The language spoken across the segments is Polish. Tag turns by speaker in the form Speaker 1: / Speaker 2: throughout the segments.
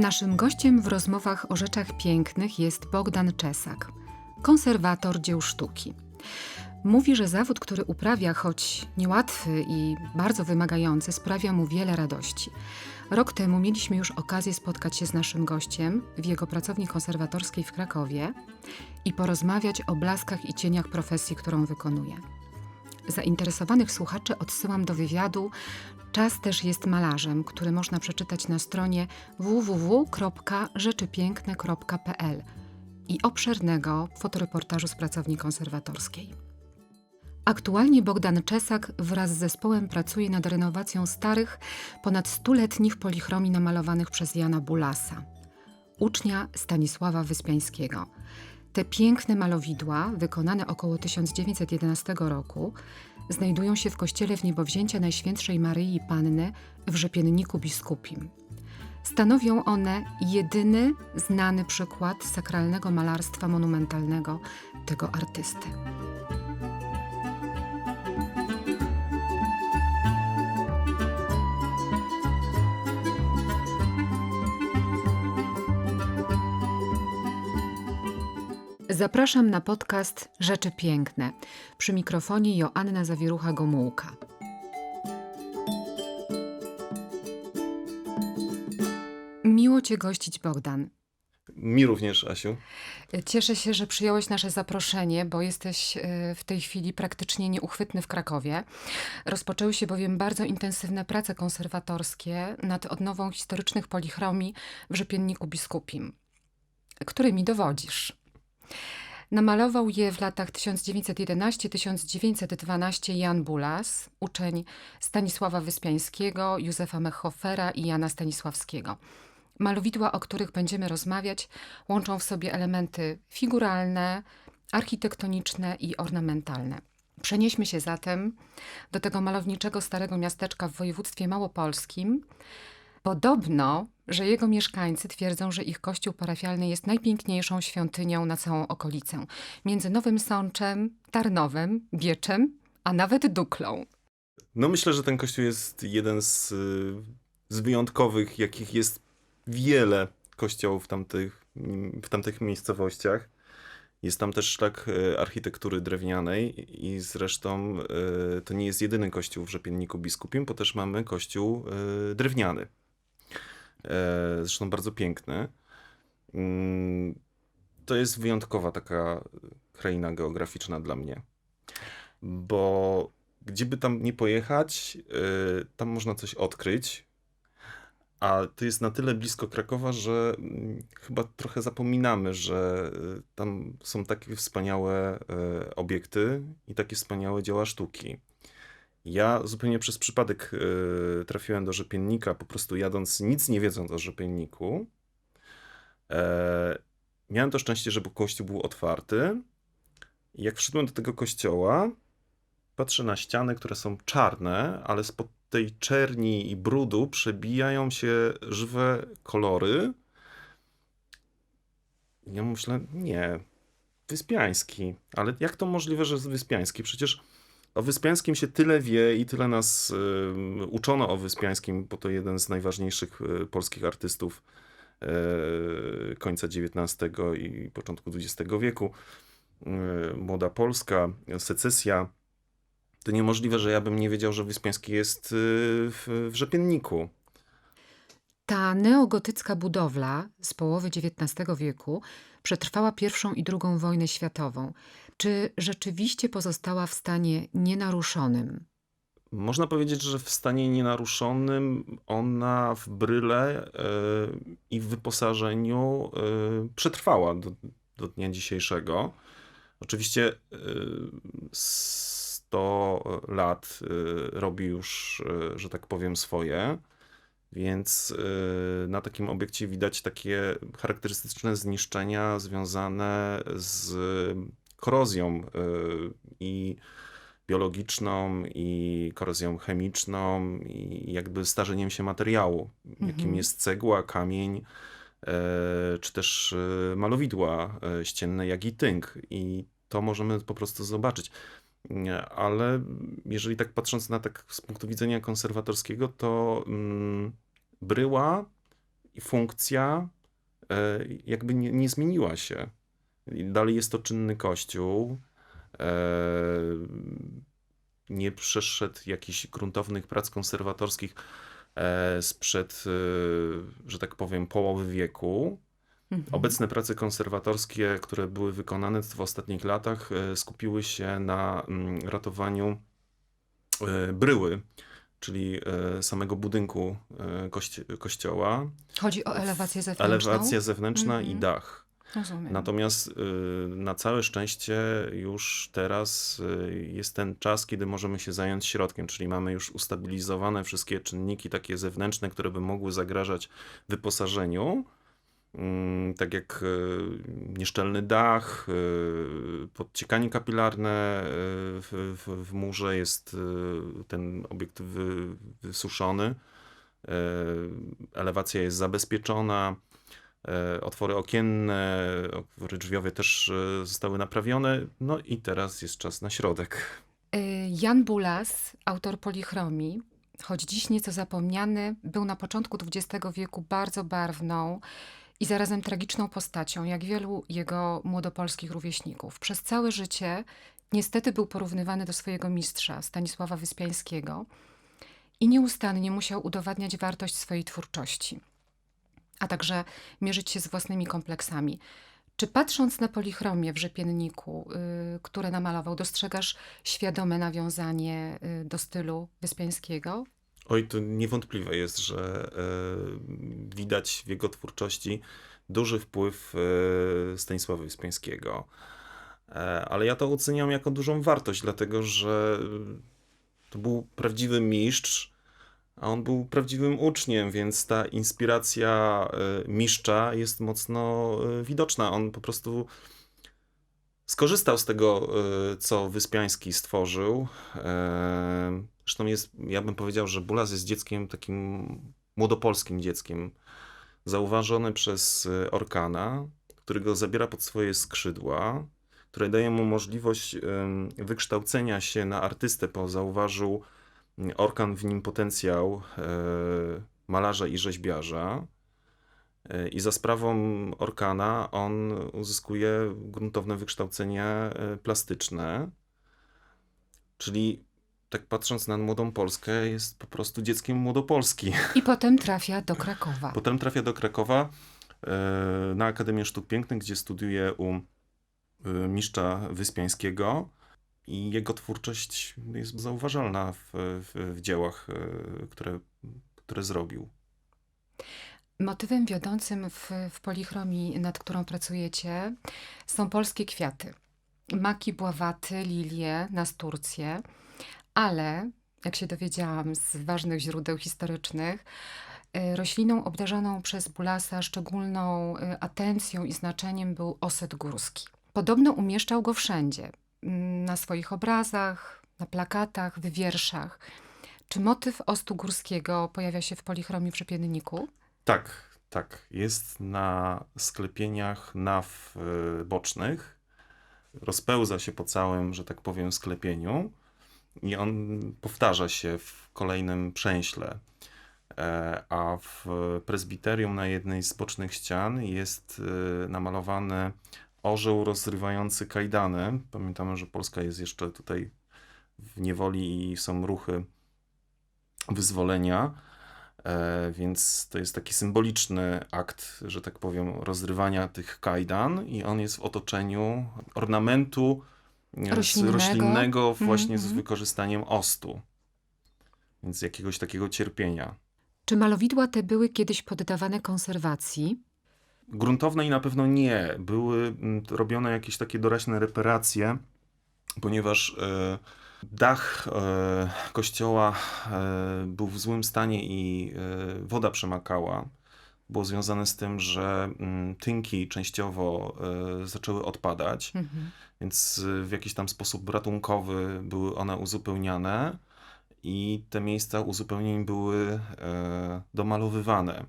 Speaker 1: Naszym gościem w rozmowach o rzeczach pięknych jest Bogdan Czesak, konserwator dzieł sztuki. Mówi, że zawód, który uprawia, choć niełatwy i bardzo wymagający, sprawia mu wiele radości. Rok temu mieliśmy już okazję spotkać się z naszym gościem w jego pracowni konserwatorskiej w Krakowie i porozmawiać o blaskach i cieniach profesji, którą wykonuje. Zainteresowanych słuchaczy odsyłam do wywiadu Czas też jest malarzem, który można przeczytać na stronie www.rzeczypiękne.pl i obszernego fotoreportażu z pracowni konserwatorskiej. Aktualnie Bogdan Czesak wraz z zespołem pracuje nad renowacją starych, ponad stuletnich polichromii namalowanych przez Jana Bulasa, ucznia Stanisława Wyspiańskiego. Te piękne malowidła, wykonane około 1911 roku, znajdują się w kościele w niebowzięcia Najświętszej Maryi Panny w Rzepienniku Biskupim. Stanowią one jedyny znany przykład sakralnego malarstwa monumentalnego tego artysty. Zapraszam na podcast Rzeczy Piękne. Przy mikrofonie Joanna Zawierucha-Gomułka. Miło Cię gościć, Bogdan.
Speaker 2: Mi również, Asiu.
Speaker 1: Cieszę się, że przyjąłeś nasze zaproszenie, bo jesteś e, w tej chwili praktycznie nieuchwytny w Krakowie. Rozpoczęły się bowiem bardzo intensywne prace konserwatorskie nad odnową historycznych polichromii w Rzepienniku Biskupim, którymi dowodzisz. Namalował je w latach 1911-1912 Jan Bulas, uczeń Stanisława Wyspiańskiego, Józefa Mechhofera i Jana Stanisławskiego. Malowidła, o których będziemy rozmawiać, łączą w sobie elementy figuralne, architektoniczne i ornamentalne. Przenieśmy się zatem do tego malowniczego starego miasteczka w województwie małopolskim. Podobno że jego mieszkańcy twierdzą, że ich kościół parafialny jest najpiękniejszą świątynią na całą okolicę. Między Nowym Sączem, Tarnowem, Bieczem, a nawet Duklą.
Speaker 2: No myślę, że ten kościół jest jeden z, z wyjątkowych, jakich jest wiele kościołów w tamtych, w tamtych miejscowościach. Jest tam też szlak e, architektury drewnianej i zresztą e, to nie jest jedyny kościół w Rzepienniku Biskupim, bo też mamy kościół e, drewniany. E, zresztą bardzo piękny. Mm, to jest wyjątkowa taka kraina geograficzna dla mnie, bo gdzieby tam nie pojechać, e, tam można coś odkryć, a to jest na tyle blisko Krakowa, że mm, chyba trochę zapominamy, że e, tam są takie wspaniałe obiekty i takie wspaniałe dzieła sztuki. Ja zupełnie przez przypadek y, trafiłem do rzepiennika, po prostu jadąc, nic nie wiedząc o rzepienniku. E, miałem to szczęście, że kościół był otwarty. Jak wszedłem do tego kościoła, patrzę na ściany, które są czarne, ale spod tej czerni i brudu przebijają się żywe kolory. Ja myślę, nie, Wyspiański. Ale jak to możliwe, że Wyspiański? Przecież o Wyspiańskim się tyle wie i tyle nas y, uczono o Wyspiańskim, bo to jeden z najważniejszych y, polskich artystów y, końca XIX i początku XX wieku. Młoda Polska, secesja. To niemożliwe, że ja bym nie wiedział, że Wyspiański jest w, w Rzepienniku.
Speaker 1: Ta neogotycka budowla z połowy XIX wieku przetrwała pierwszą i drugą wojnę światową. Czy rzeczywiście pozostała w stanie nienaruszonym?
Speaker 2: Można powiedzieć, że w stanie nienaruszonym ona w bryle yy, i w wyposażeniu yy, przetrwała do, do, dnia dzisiejszego. Oczywiście yy, 100 lat robi już, że tak powiem, swoje. Więc na takim obiekcie widać takie charakterystyczne zniszczenia związane z korozją y, i biologiczną, i korozją chemiczną, i jakby starzeniem się materiału, mhm. jakim jest cegła, kamień, e, czy też e, malowidła e, ścienne, jak i tynk. I to możemy po prostu zobaczyć. Ale jeżeli tak patrząc na tak z punktu widzenia konserwatorskiego, to mm, bryła i funkcja e, jakby nie, nie zmieniła się. Dalej jest to czynny kościół. e, Nie przeszedł jakichś gruntownych prac konserwatorskich e, sprzed, e, że tak powiem, połowy wieku.
Speaker 1: Mhm.
Speaker 2: Obecne prace konserwatorskie, które były wykonane w ostatnich latach, skupiły się na mm, ratowaniu bryły, czyli samego budynku kości- kościoła,
Speaker 1: Chodzi o elewację zewnętrzną?
Speaker 2: elewacja zewnętrzna i
Speaker 1: Mhm.
Speaker 2: dach.
Speaker 1: Rozumiem.
Speaker 2: Natomiast y, na całe szczęście już teraz y, jest ten czas, kiedy możemy się zająć środkiem, czyli mamy już ustabilizowane wszystkie czynniki takie zewnętrzne, które by mogły zagrażać wyposażeniu. Mm, Tak jak y, nieszczelny dach, podciekanie kapilarne w, w, w murze jest ten obiekt wy, wysuszony, y, elewacja jest zabezpieczona. E, Otwory okienne, otwory drzwiowe też e, zostały naprawione. No i teraz jest czas na środek.
Speaker 1: Y, Jan Bulas, autor polichromii, choć dziś nieco zapomniany, był na początku XX wieku bardzo barwną i zarazem tragiczną postacią, jak wielu jego młodopolskich rówieśników. Przez całe życie niestety był porównywany do swojego mistrza, Stanisława Wyspiańskiego, i nieustannie musiał udowadniać wartość swojej twórczości, a także mierzyć się z własnymi kompleksami. Czy patrząc na polichromię w rzepienniku, y, które namalował, dostrzegasz świadome nawiązanie y, do stylu Wyspiańskiego?
Speaker 2: Oj, to niewątpliwe jest, że e, widać w jego twórczości duży wpływ Stanisława Wyspiańskiego. E, ale ja to oceniam jako dużą wartość, dlatego że to był prawdziwy mistrz, a on był prawdziwym uczniem, więc ta inspiracja e, mistrza jest mocno e, widoczna. On po prostu skorzystał z tego, e, co Wyspiański stworzył. Zresztą jest, ja bym powiedział, że Bulas jest dzieckiem takim młodopolskim dzieckiem, zauważony przez Orkana, który go zabiera pod swoje skrzydła, które daje mu możliwość wykształcenia się na artystę, bo zauważył Orkan w nim potencjał e, malarza i rzeźbiarza. E, I za sprawą Orkana on uzyskuje gruntowne wykształcenie e, plastyczne. Czyli tak patrząc na młodą Polskę, jest po prostu dzieckiem młodopolski.
Speaker 1: I potem trafia do Krakowa.
Speaker 2: Potem trafia do Krakowa na Akademię Sztuk Pięknych, gdzie studiuje u mistrza Wyspiańskiego i jego twórczość jest zauważalna w, w, w dziełach, e, które, które zrobił.
Speaker 1: Motywem wiodącym w, w polichromii, nad którą pracujecie, są polskie kwiaty. Maki, bławaty, lilie, nasturcje, ale, jak się dowiedziałam z ważnych źródeł historycznych, y, rośliną obdarzoną przez Bulasa szczególną y, atencją i znaczeniem był oset górski. Podobno umieszczał go wszędzie, na swoich obrazach, na plakatach, w wierszach. Czy motyw ostu górskiego pojawia się w polichromii w rzepienniku?
Speaker 2: Tak, tak. Jest na sklepieniach naw e, bocznych. Rozpełza się po całym, że tak powiem, sklepieniu i on powtarza się w kolejnym przęśle. E, A w prezbiterium na jednej z bocznych ścian jest e, namalowany orzeł rozrywający kajdany. Pamiętamy, że Polska jest jeszcze tutaj w niewoli i są ruchy wyzwolenia. E, więc to jest taki symboliczny akt, że tak powiem, rozrywania tych kajdan i on jest w otoczeniu ornamentu e,
Speaker 1: Roślinnego.
Speaker 2: roślinnego właśnie z
Speaker 1: Mhm.
Speaker 2: wykorzystaniem ostu. Więc jakiegoś takiego cierpienia.
Speaker 1: Czy malowidła te były kiedyś poddawane konserwacji?
Speaker 2: Gruntownej na pewno nie. Były mm, robione jakieś takie doraźne reparacje, ponieważ e, dach e, kościoła e, był w złym stanie i woda przemakała. Było związane z tym, że mm, tynki częściowo zaczęły odpadać,
Speaker 1: Mhm.
Speaker 2: więc w jakiś tam sposób ratunkowy były one uzupełniane i te miejsca uzupełnień były domalowywane.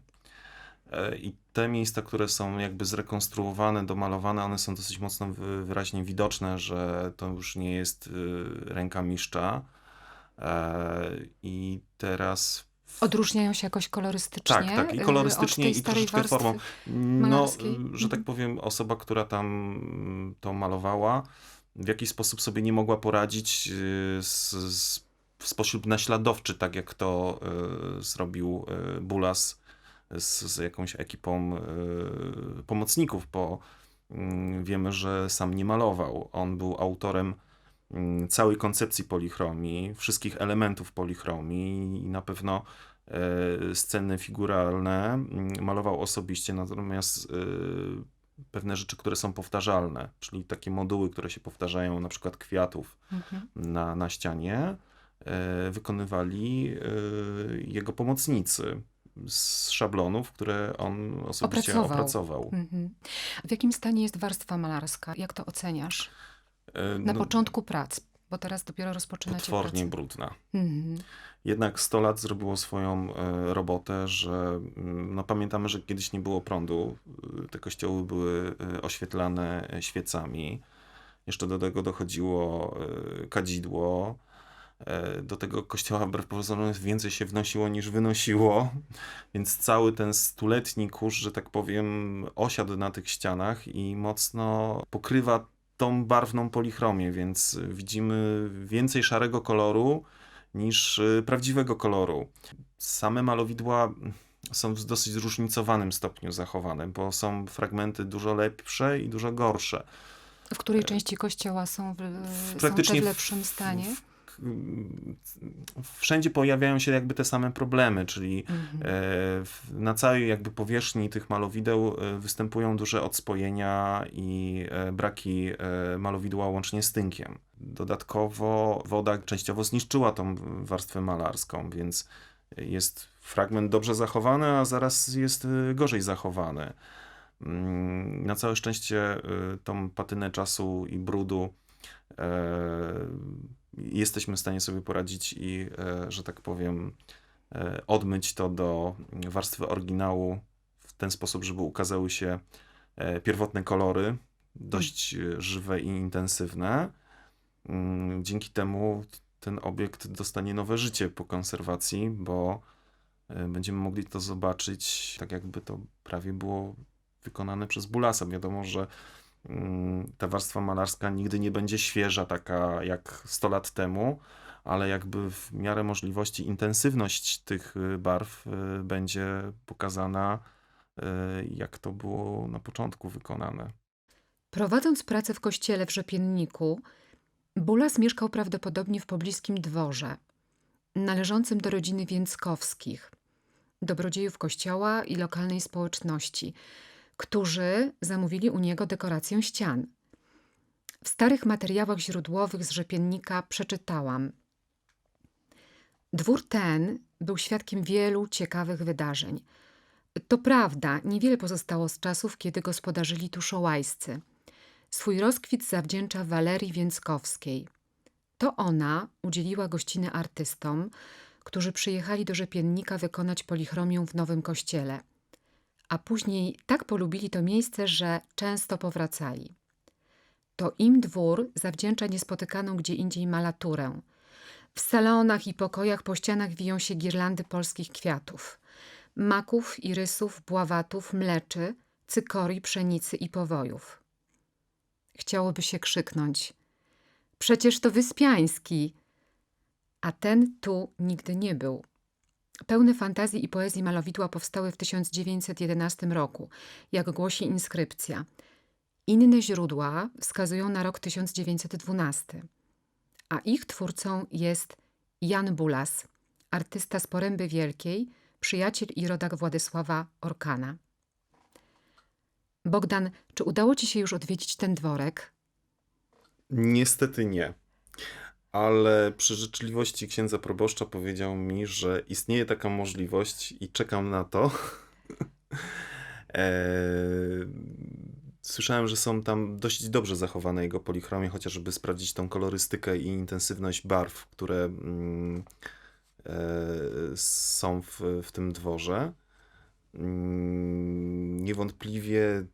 Speaker 2: I te miejsca, które są jakby zrekonstruowane, domalowane, one są dosyć mocno wy- wyraźnie widoczne, że to już nie jest y, ręka mistrza. E, I teraz
Speaker 1: Odróżniają się jakoś kolorystycznie?
Speaker 2: Tak, tak, i
Speaker 1: y,
Speaker 2: kolorystycznie, i troszeczkę formą. No,
Speaker 1: malarskiej?
Speaker 2: że tak
Speaker 1: Mhm.
Speaker 2: powiem, osoba, która tam mm, to malowała, w jakiś sposób sobie nie mogła poradzić y, z, z, w sposób naśladowczy, tak jak to y, zrobił Bulas z, z jakąś ekipą y, pomocników, bo mm, wiemy, że sam nie malował. On był autorem mm, całej koncepcji polichromii, wszystkich elementów polichromii i na pewno e, sceny figuralne mm, malował osobiście, natomiast e, pewne rzeczy, które są powtarzalne, czyli takie moduły, które się powtarzają, na przykład kwiatów
Speaker 1: Mhm.
Speaker 2: na, na ścianie, e, wykonywali e, jego pomocnicy z szablonów, które on osobiście
Speaker 1: Opracował.
Speaker 2: opracował.
Speaker 1: Mhm. W jakim stanie jest warstwa malarska? Jak to oceniasz?
Speaker 2: E,
Speaker 1: Na
Speaker 2: no,
Speaker 1: początku prac, bo teraz dopiero rozpoczynacie
Speaker 2: potwornie
Speaker 1: pracę.
Speaker 2: brudna.
Speaker 1: Mhm.
Speaker 2: Jednak 100 lat zrobiło swoją e, robotę, że mm, no, pamiętamy, że kiedyś nie było prądu. Te kościoły były e, oświetlane świecami. Jeszcze do tego dochodziło kadzidło. E, Do tego kościoła wbrew pozorom więcej się wnosiło niż wynosiło, więc cały ten stuletni kurz, że tak powiem, osiadł na tych ścianach i mocno pokrywa tą barwną polichromię, więc widzimy więcej szarego koloru niż y, prawdziwego koloru. Same malowidła są w dosyć zróżnicowanym stopniu zachowane, bo są fragmenty dużo lepsze i dużo gorsze.
Speaker 1: W której części kościoła są w, są te
Speaker 2: praktycznie
Speaker 1: w
Speaker 2: w-
Speaker 1: lepszym stanie?
Speaker 2: Wszędzie pojawiają się jakby te same problemy, czyli
Speaker 1: Mhm.
Speaker 2: E, w- Na całej jakby powierzchni tych malowideł e, występują duże odspojenia i e, braki malowidła łącznie z tynkiem. Dodatkowo woda częściowo zniszczyła tą warstwę malarską, więc jest fragment dobrze zachowany, a zaraz jest gorzej zachowany. Mm, Na całe szczęście tą patynę czasu i brudu jesteśmy w stanie sobie poradzić i, e, że tak powiem, e, odmyć to do warstwy oryginału w ten sposób, żeby ukazały się e, pierwotne kolory, dość żywe i intensywne. Mm, Dzięki temu ten obiekt dostanie nowe życie po konserwacji, bo będziemy mogli to zobaczyć tak, jakby to prawie było wykonane przez Bulasa. Wiadomo, że ta warstwa malarska nigdy nie będzie świeża, taka jak 100 lat temu, ale jakby w miarę możliwości intensywność tych y, barw y, będzie pokazana, y, jak to było na początku wykonane.
Speaker 1: Prowadząc pracę w kościele w Rzepienniku, Bulas mieszkał prawdopodobnie w pobliskim dworze, należącym do rodziny Więckowskich, dobrodziejów kościoła i lokalnej społeczności, którzy zamówili u niego dekorację ścian. W starych materiałach źródłowych z Rzepiennika przeczytałam. Dwór ten był świadkiem wielu ciekawych wydarzeń. To prawda, niewiele pozostało z czasów, kiedy gospodarzyli tu szołajscy. Swój rozkwit zawdzięcza Walerii Więckowskiej. To ona udzieliła gościny artystom, którzy przyjechali do Rzepiennika wykonać polichromię w nowym kościele. A później tak polubili to miejsce, że często powracali. To im dwór zawdzięcza niespotykaną gdzie indziej malaturę. W salonach i pokojach po ścianach wiją się girlandy polskich kwiatów. Maków, irysów, bławatów, mleczy, cykorii, pszenicy i powojów. Chciałoby się krzyknąć. Przecież to Wyspiański. A ten tu nigdy nie był. Pełne fantazji i poezji malowidła powstały w 1911 roku, jak głosi inskrypcja. Inne źródła wskazują na rok 1912, a ich twórcą jest Jan Bulas, artysta z Poręby Wielkiej, przyjaciel i rodak Władysława Orkana. Bogdan, czy udało ci się już odwiedzić ten dworek?
Speaker 2: Niestety nie. Ale przy życzliwości księdza proboszcza powiedział mi, że istnieje taka możliwość i czekam na to. Eee, Słyszałem, że są tam dość dobrze zachowane jego polichromie, chociażby sprawdzić tą kolorystykę i intensywność barw, które mm, e, są w, w tym dworze. Mm, Niewątpliwie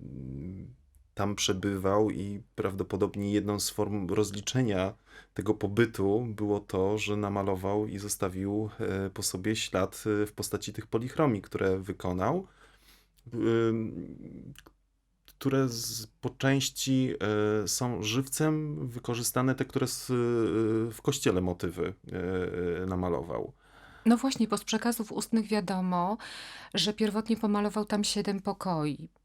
Speaker 2: mm, tam przebywał i prawdopodobnie jedną z form rozliczenia tego pobytu było to, że namalował i zostawił e, po sobie ślad e, w postaci tych polichromii, które wykonał, ym, które po części e, są żywcem wykorzystane, te, które e, w kościele motywy e, namalował.
Speaker 1: No właśnie, bo z przekazów ustnych wiadomo, że pierwotnie pomalował tam siedem pokoi, e,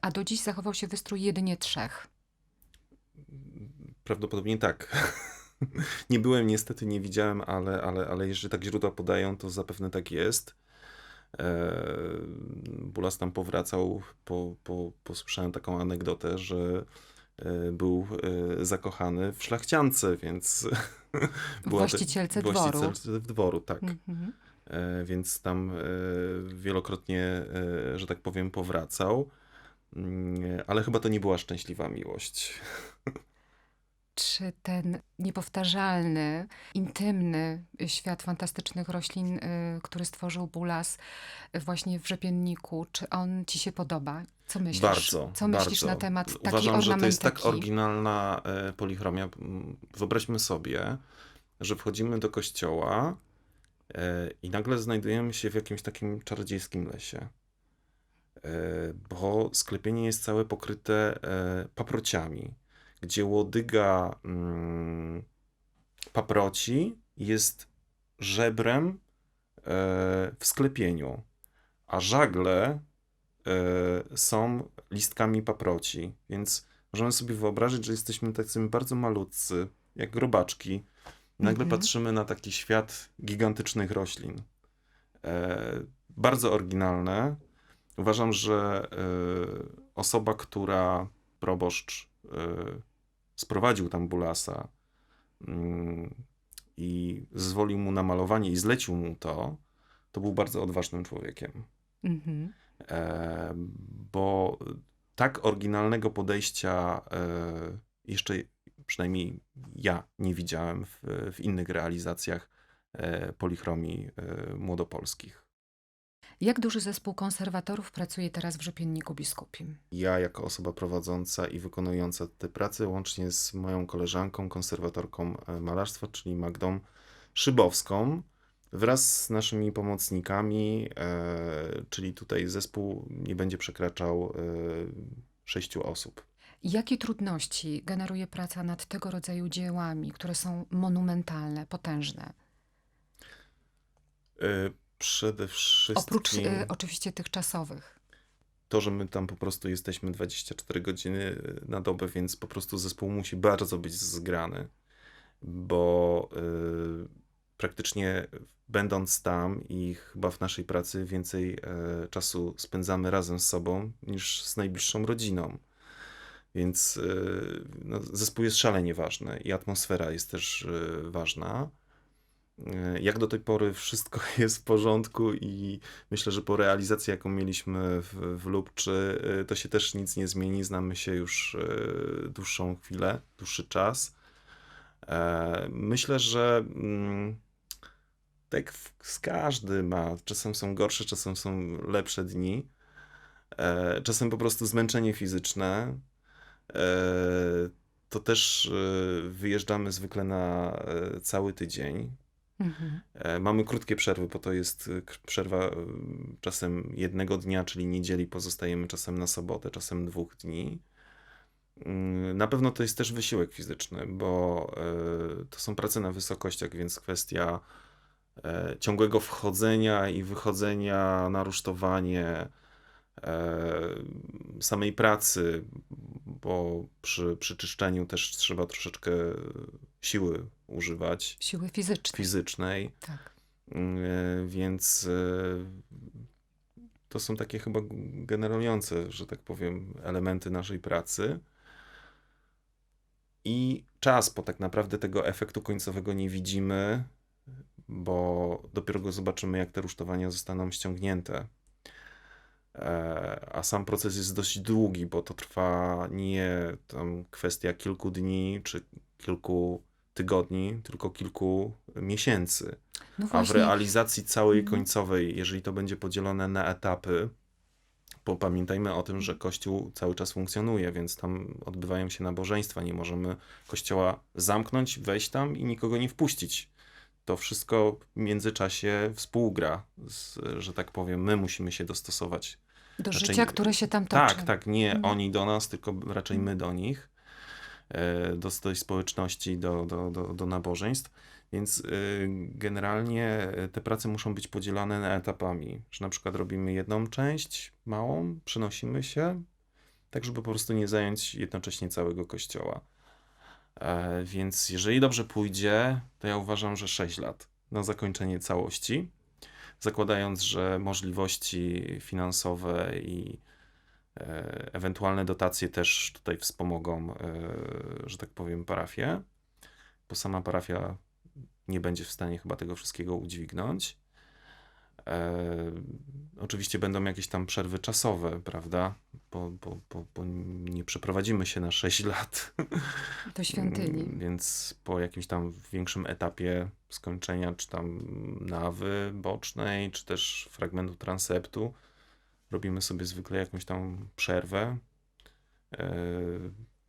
Speaker 1: a do dziś zachował się wystrój jedynie trzech.
Speaker 2: Prawdopodobnie tak. Nie byłem niestety, nie widziałem, ale, ale, ale jeżeli tak źródła podają, to zapewne tak jest. E, Bulas tam powracał, po, po, posłyszałem taką anegdotę, że e, był e, zakochany w szlachciance, więc była te-
Speaker 1: Właścicielce dworu.
Speaker 2: właścicielce dworu, tak.
Speaker 1: Mhm.
Speaker 2: Więc tam wielokrotnie, że tak powiem, powracał. Mm, Ale chyba to nie była szczęśliwa miłość.
Speaker 1: Czy ten niepowtarzalny, intymny świat fantastycznych roślin, y, który stworzył Bulas y, właśnie w rzepienniku, czy on ci się podoba? Co myślisz?
Speaker 2: Bardzo.
Speaker 1: Co myślisz
Speaker 2: bardzo.
Speaker 1: na temat takiej
Speaker 2: Uważam, że to jest tak oryginalna e, polichromia. Mm, Wyobraźmy sobie, że wchodzimy do kościoła e, i nagle znajdujemy się w jakimś takim czarodziejskim lesie. E, bo sklepienie jest całe pokryte e, paprociami, gdzie łodyga mm, paproci jest żebrem e, w sklepieniu, a żagle są listkami paproci, więc możemy sobie wyobrazić, że jesteśmy tacy bardzo malutcy, jak grobaczki. Nagle
Speaker 1: Mhm.
Speaker 2: patrzymy na taki świat gigantycznych roślin. E, bardzo oryginalne. Uważam, że e, osoba, która proboszcz e, sprowadził tam Bulasa mm, i zezwolił mu na malowanie i zlecił mu to, to był bardzo odważnym człowiekiem.
Speaker 1: Mhm.
Speaker 2: E, bo tak oryginalnego podejścia jeszcze przynajmniej ja nie widziałem w, w innych realizacjach polichromii młodopolskich.
Speaker 1: Jak duży zespół konserwatorów pracuje teraz w rzepienniku biskupim?
Speaker 2: Ja, jako osoba prowadząca i wykonująca te prace, łącznie z moją koleżanką, konserwatorką e, malarstwa, czyli Magdą Szybowską, wraz z naszymi pomocnikami, e, czyli tutaj zespół nie będzie przekraczał e, sześciu osób.
Speaker 1: Jakie trudności generuje praca nad tego rodzaju dziełami, które są monumentalne, potężne?
Speaker 2: E, Przede wszystkim
Speaker 1: Oprócz y, oczywiście tych czasowych.
Speaker 2: to, że my tam po prostu jesteśmy 24 godziny na dobę, więc po prostu zespół musi bardzo być zgrany, bo y, praktycznie będąc tam i chyba w naszej pracy więcej e, czasu spędzamy razem z sobą niż z najbliższą rodziną. Więc y, no, zespół jest szalenie ważny i atmosfera jest też y, ważna. Y, Jak do tej pory wszystko jest w porządku i myślę, że po realizacji, jaką mieliśmy w, w Lubczy, y, to się też nic nie zmieni. Znamy się już y, dłuższą chwilę, dłuższy czas. E, Myślę, że mm, tak z każdy ma. Czasem są gorsze, czasem są lepsze dni. E, Czasem po prostu zmęczenie fizyczne. E, To też wyjeżdżamy zwykle na e, cały tydzień.
Speaker 1: Mhm.
Speaker 2: E, Mamy krótkie przerwy, bo to jest e, przerwa e, czasem jednego dnia, czyli niedzieli, pozostajemy czasem na sobotę, czasem dwóch dni. Mm, Na pewno to jest też wysiłek fizyczny, bo to są prace na wysokościach, więc kwestia ciągłego wchodzenia i wychodzenia na rusztowanie samej pracy, bo przy, przy czyszczeniu też trzeba troszeczkę siły używać
Speaker 1: Siły fizyczne.
Speaker 2: fizycznej.
Speaker 1: Tak.
Speaker 2: E, Więc e, to są takie chyba generujące, że tak powiem, elementy naszej pracy. I czas, bo tak naprawdę tego efektu końcowego nie widzimy, bo dopiero go zobaczymy, jak te rusztowania zostaną ściągnięte. E, A sam proces jest dość długi, bo to trwa nie tam kwestia kilku dni czy kilku tygodni, tylko kilku miesięcy.
Speaker 1: No
Speaker 2: A w realizacji całej
Speaker 1: Mhm.
Speaker 2: końcowej, jeżeli to będzie podzielone na etapy, bo pamiętajmy o tym, że Kościół cały czas funkcjonuje, więc tam odbywają się nabożeństwa. Nie możemy Kościoła zamknąć, wejść tam i nikogo nie wpuścić. To wszystko w międzyczasie współgra, z, że tak powiem. My musimy się dostosować
Speaker 1: Do
Speaker 2: Raczej-
Speaker 1: życia, które się tam toczy.
Speaker 2: tak, tak, nie
Speaker 1: Mhm.
Speaker 2: oni do nas, tylko raczej my do nich, e, do tej społeczności, do, do, do, do nabożeństw. Więc y, generalnie e, te prace muszą być podzielane na etapami, że na przykład robimy jedną część małą, przenosimy się, tak żeby po prostu nie zająć jednocześnie całego kościoła. E, Więc jeżeli dobrze pójdzie, to ja uważam, że 6 lat na zakończenie całości, zakładając, że możliwości finansowe i e, ewentualne dotacje też tutaj wspomogą, e, że tak powiem, parafię, bo sama parafia nie będzie w stanie chyba tego wszystkiego udźwignąć. E, oczywiście będą jakieś tam przerwy czasowe, prawda? Bo, bo, bo, bo nie przeprowadzimy się na 6 lat.
Speaker 1: Do świątyni.
Speaker 2: Mm, Więc po jakimś tam większym etapie skończenia, czy tam nawy bocznej, czy też fragmentu transeptu, robimy sobie zwykle jakąś tam przerwę, e,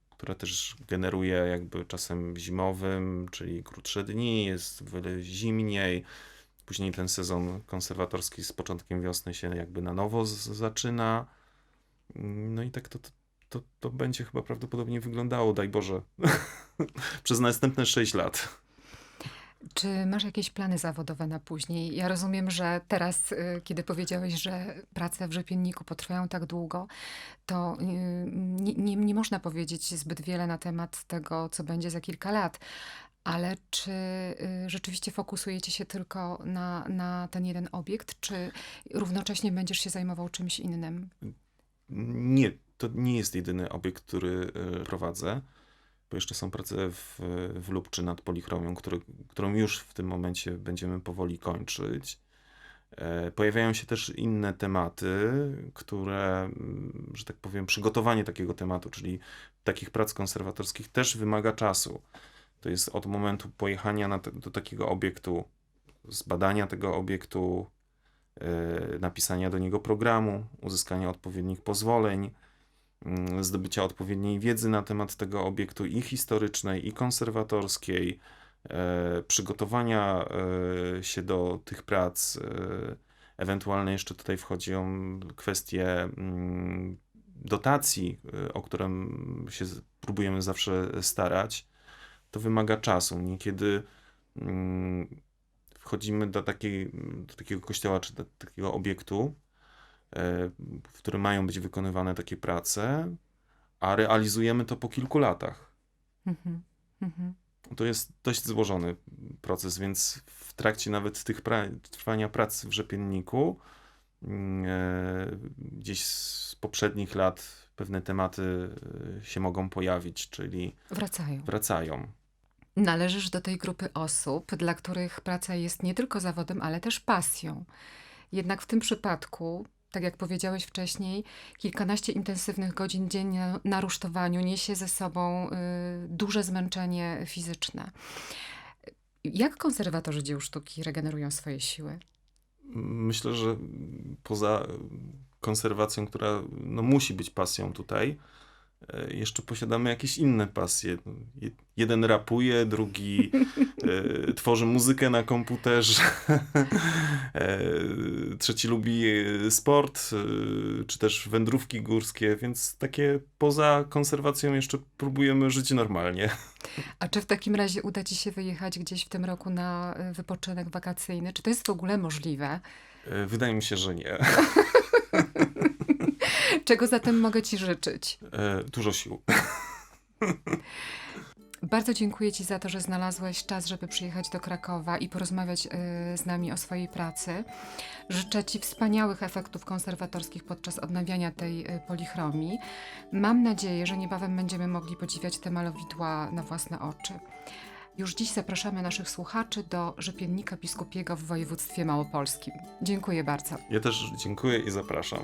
Speaker 2: która też generuje jakby czasem zimowym, czyli krótsze dni, jest wiele zimniej. Później ten sezon konserwatorski z początkiem wiosny się jakby na nowo zaczyna. No i tak to, to, to, to będzie chyba prawdopodobnie wyglądało, daj Boże, przez następne 6 lat.
Speaker 1: Czy masz jakieś plany zawodowe na później? Ja rozumiem, że teraz, y, kiedy powiedziałeś, że prace w rzepienniku potrwają tak długo, to y, nie, nie, nie można powiedzieć zbyt wiele na temat tego, co będzie za kilka lat. Ale czy y, rzeczywiście fokusujecie się tylko na, na ten jeden obiekt, czy równocześnie będziesz się zajmował czymś innym?
Speaker 2: Nie, to nie jest jedyny obiekt, który e, prowadzę, bo jeszcze są prace w, w Lubczy nad polichromią, który, którą już w tym momencie będziemy powoli kończyć. E, Pojawiają się też inne tematy, które, mm, że tak powiem, przygotowanie takiego tematu, czyli takich prac konserwatorskich też wymaga czasu. To jest od momentu pojechania te, do takiego obiektu, zbadania tego obiektu, e, napisania do niego programu, uzyskania odpowiednich pozwoleń, mm, zdobycia odpowiedniej wiedzy na temat tego obiektu i historycznej, i konserwatorskiej, e, przygotowania e, się do tych prac. Ewentualnie jeszcze tutaj wchodzą kwestie mm, dotacji, o którą się próbujemy zawsze starać. To wymaga czasu. Niekiedy mm, wchodzimy do, takiej, do takiego kościoła czy do takiego obiektu, e, w którym mają być wykonywane takie prace, a realizujemy to po kilku latach.
Speaker 1: Mhm, mhm.
Speaker 2: To jest dość złożony proces, więc w trakcie nawet tych pra- trwania prac w rzepienniku, mm, e, gdzieś z poprzednich lat pewne tematy e, się mogą pojawić, czyli
Speaker 1: Wracają.
Speaker 2: wracają.
Speaker 1: Należysz do tej grupy osób, dla których praca jest nie tylko zawodem, ale też pasją. Jednak w tym przypadku, tak jak powiedziałeś wcześniej, kilkanaście intensywnych godzin dziennie na rusztowaniu niesie ze sobą y, duże zmęczenie fizyczne. Jak konserwatorzy dzieł sztuki regenerują swoje siły?
Speaker 2: Myślę, że poza konserwacją, która no, musi być pasją tutaj, jeszcze posiadamy jakieś inne pasje. Je- Jeden rapuje, drugi e, tworzy muzykę na komputerze, e, trzeci lubi e, sport, e, czy też wędrówki górskie, więc takie poza konserwacją jeszcze próbujemy żyć normalnie.
Speaker 1: A czy w takim razie uda ci się wyjechać gdzieś w tym roku na wypoczynek wakacyjny? Czy to jest w ogóle możliwe?
Speaker 2: E, Wydaje mi się, że nie.
Speaker 1: Czego zatem mogę ci życzyć?
Speaker 2: E, Dużo sił.
Speaker 1: Bardzo dziękuję Ci za to, że znalazłeś czas, żeby przyjechać do Krakowa i porozmawiać y, z nami o swojej pracy. Życzę Ci wspaniałych efektów konserwatorskich podczas odnawiania tej y, polichromii. Mam nadzieję, że niebawem będziemy mogli podziwiać te malowidła na własne oczy. Już dziś zapraszamy naszych słuchaczy do rzepiennika biskupiego w województwie małopolskim. Dziękuję bardzo.
Speaker 2: Ja też dziękuję i zapraszam.